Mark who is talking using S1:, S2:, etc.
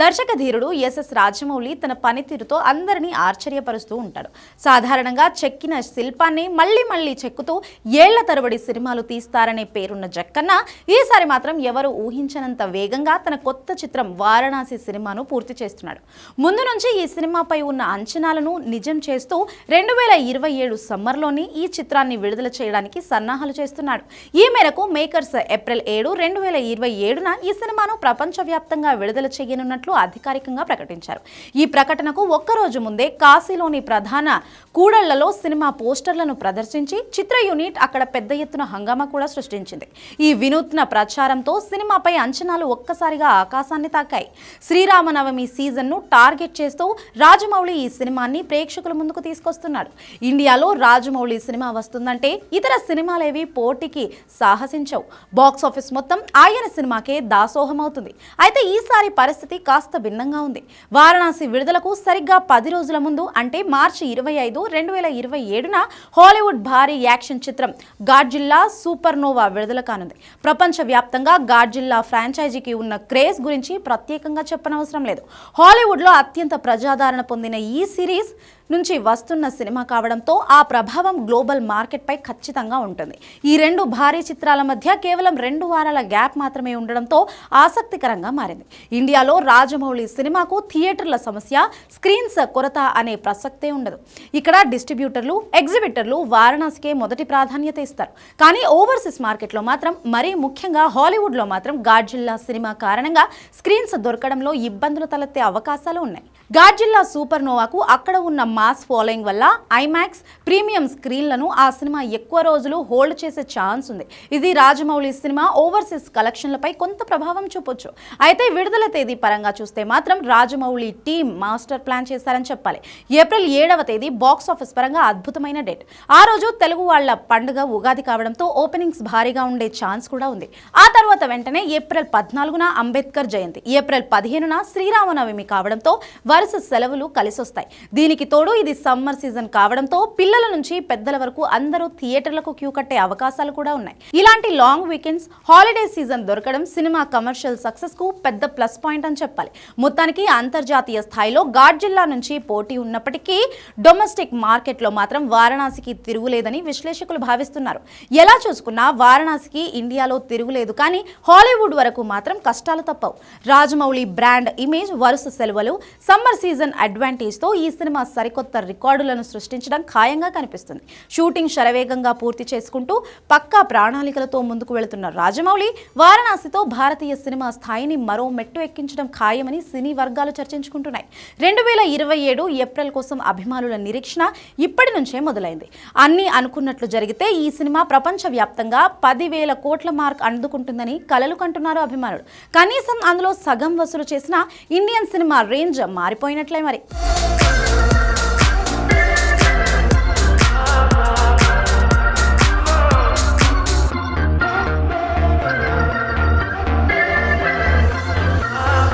S1: దర్శక ధీరుడు ఎస్ఎస్ రాజమౌళి తన పనితీరుతో అందరినీ ఆశ్చర్యపరుస్తూ ఉంటాడు. సాధారణంగా చెక్కిన శిల్పాన్ని మళ్ళీ మళ్ళీ చెక్కుతూ ఏళ్ళ తరబడి సినిమాలు తీస్తారనే పేరున్న జక్కన్న ఈసారి మాత్రం ఎవరు ఊహించనంత వేగంగా తన కొత్త చిత్రం వారణాసి సినిమాను పూర్తి చేస్తున్నాడు. ముందు నుంచి ఈ సినిమాపై ఉన్న అంచనాలను నిజం చేస్తూ రెండు వేల ఇరవై ఏడు సమ్మర్లోని ఈ చిత్రాన్ని విడుదల చేయడానికి సన్నాహాలు చేస్తున్నాడు. ఈ మేరకు మేకర్స్ ఏప్రిల్ ఏడు రెండు వేల ఇరవై ఏడున ఈ సినిమాను ప్రపంచవ్యాప్తంగా విడుదల చేయనున్నట్లు అధికారికంగా ప్రకటించారు. ఈ ప్రకటనకు ఒక్కరోజు ముందే కాశీలోని ప్రధాన కూడళ్ళలో సినిమా పోస్టర్లను ప్రదర్శించి చిత్ర యూనిట్ అక్కడ పెద్ద ఎత్తున హంగామా కూడా సృష్టించింది. ఈ వినూత్న ప్రచారంతో సినిమాపై అంచనాలు ఒక్కసారిగా ఆకాశాన్ని తాకాయి. శ్రీరామనవమి సీజన్ను టార్గెట్ చేస్తూ రాజమౌళి ఈ సినిమాని ప్రేక్షకుల ముందుకు తీసుకొస్తున్నాడు. ఇండియాలో రాజమౌళి సినిమా వస్తుందంటే ఇతర సినిమాలేవి పోటీకి సాహసించవు. బాక్స్ ఆఫీస్ మొత్తం ఆయన సినిమాకే దాసోహమవుతుంది. అయితే ఈసారి పరిస్థితి కాస్త భిన్నంగా ఉంది. వారణాసి విడుదలకు సరిగ్గా పది రోజుల ముందు అంటే మార్చి ఇరవై ఐదు రెండు వేల ఇరవై ఏడున హాలీవుడ్ భారీ యాక్షన్ చిత్రం గాడ్జిల్లా సూపర్ నోవా విడుదల కానుంది. ప్రపంచవ్యాప్తంగా గాడ్జిల్లా ఫ్రాంచైజీకి ఉన్న క్రేజ్ గురించి ప్రత్యేకంగా చెప్పనవసరం లేదు. హాలీవుడ్లో అత్యంత ప్రజాదరణ పొందిన ఈ సిరీస్ నుంచి వస్తున్న సినిమా కావడంతో ఆ ప్రభావం గ్లోబల్ మార్కెట్పై ఖచ్చితంగా ఉంటుంది. ఈ రెండు భారీ చిత్రాల మధ్య కేవలం రెండు వారాల గ్యాప్ మాత్రమే ఉండడంతో ఆసక్తికరంగా మారింది. ఇండియాలో రాజమౌళి సినిమాకు థియేటర్ల సమస్య స్క్రీన్స్ కొరత అనే ప్రసక్తే ఉండదు. ఇక్కడ డిస్ట్రిబ్యూటర్లు ఎగ్జిబిటర్లు వారణాసికే మొదటి ప్రాధాన్యత ఇస్తారు. కానీ ఓవర్సీస్ మార్కెట్లో మాత్రం మరీ ముఖ్యంగా హాలీవుడ్లో మాత్రం గాడ్జిల్లా సినిమా కారణంగా స్క్రీన్స్ దొరకడంలో ఇబ్బందులు తలెత్తే అవకాశాలు ఉన్నాయి. గాడ్జిల్లా సూపర్ నోవాకు అక్కడ ఉన్న మాస్ ఫాలోయింగ్ వల్ల ఐమాక్స్ ప్రీమియం స్క్రీన్లను ఆ సినిమా ఎక్కువ రోజులు హోల్డ్ చేసే ఛాన్స్ ఉంది. ఇది రాజమౌళి సినిమా ఓవర్సీస్ కలెక్షన్లపై కొంత ప్రభావం చూపొచ్చు. అయితే విడుదల తేదీ పరంగా చూస్తే మాత్రం రాజమౌళి టీం మాస్టర్ ప్లాన్ చేశారని చెప్పాలి. ఏప్రిల్ ఏడవ తేదీ బాక్స్ ఆఫీస్ పరంగా అద్భుతమైన డేట్. ఆ రోజు తెలుగు వాళ్ళ పండుగ ఉగాది కావడంతో ఓపెనింగ్స్ భారీగా ఉండే ఛాన్స్ కూడా ఉంది. ఆ తర్వాత వెంటనే ఏప్రిల్ పద్నాలుగున అంబేద్కర్ జయంతి ఏప్రిల్ పదిహేనున శ్రీరామనవమి కావడంతో వరుస సెలవులు కలిసొస్తాయి. దీనికి తోడు ఇది సమ్మర్ సీజన్ కావడంతో పిల్లల నుంచి పెద్దల వరకు అందరూ థియేటర్లకు క్యూ కట్టే అవకాశాలు కూడా ఉన్నాయి. ఇలాంటి లాంగ్ వీకెండ్స్ హాలిడే సీజన్ దొరకడం సినిమా కమర్షియల్ సక్సెస్కు పెద్ద ప్లస్ పాయింట్ అని చెప్పాలి. మొత్తానికి అంతర్జాతీయ స్థాయిలో ఘాట్ జిల్లా నుంచి పోటీ ఉన్నప్పటికీ డొమెస్టిక్ మార్కెట్లో మాత్రం వారణాసికి తిరుగులేదని విశ్లేషకులు భావిస్తున్నారు. ఎలా చూసుకున్నా వారణాసికి ఇండియాలో తిరుగులేదు కానీ హాలీవుడ్ వరకు మాత్రం కష్టాలు తప్పవు. రాజమౌళి బ్రాండ్ ఇమేజ్ వరుస సెలవులు సమ్మర్ సీజన్ అడ్వాంటేజ్తో ఈ సినిమా సరికొత్త కొత్త రికార్డులను సృష్టించడం ఖాయంగా కనిపిస్తుంది. షూటింగ్ శరవేగంగా పూర్తి చేసుకుంటూ పక్కా ప్రణాళికలతో ముందుకు వెళుతున్న రాజమౌళి వారణాసితో భారతీయ సినిమా స్థాయిని మరో మెట్టు ఎక్కించడం ఖాయమని సినీ వర్గాలు చర్చించుకుంటున్నాయి. రెండు వేల ఇరవై ఏడు ఏప్రిల్ కోసం అభిమానుల నిరీక్షణ ఇప్పటి నుంచే మొదలైంది. అన్నీ అనుకున్నట్లు జరిగితే ఈ సినిమా ప్రపంచవ్యాప్తంగా పదివేల కోట్ల మార్క్ అందుకుంటుందని కలలు కంటున్నారు అభిమానులు. కనీసం అందులో సగం వసూలు చేసిన ఇండియన్ సినిమా రేంజ్ మారిపోయినట్లే మరి.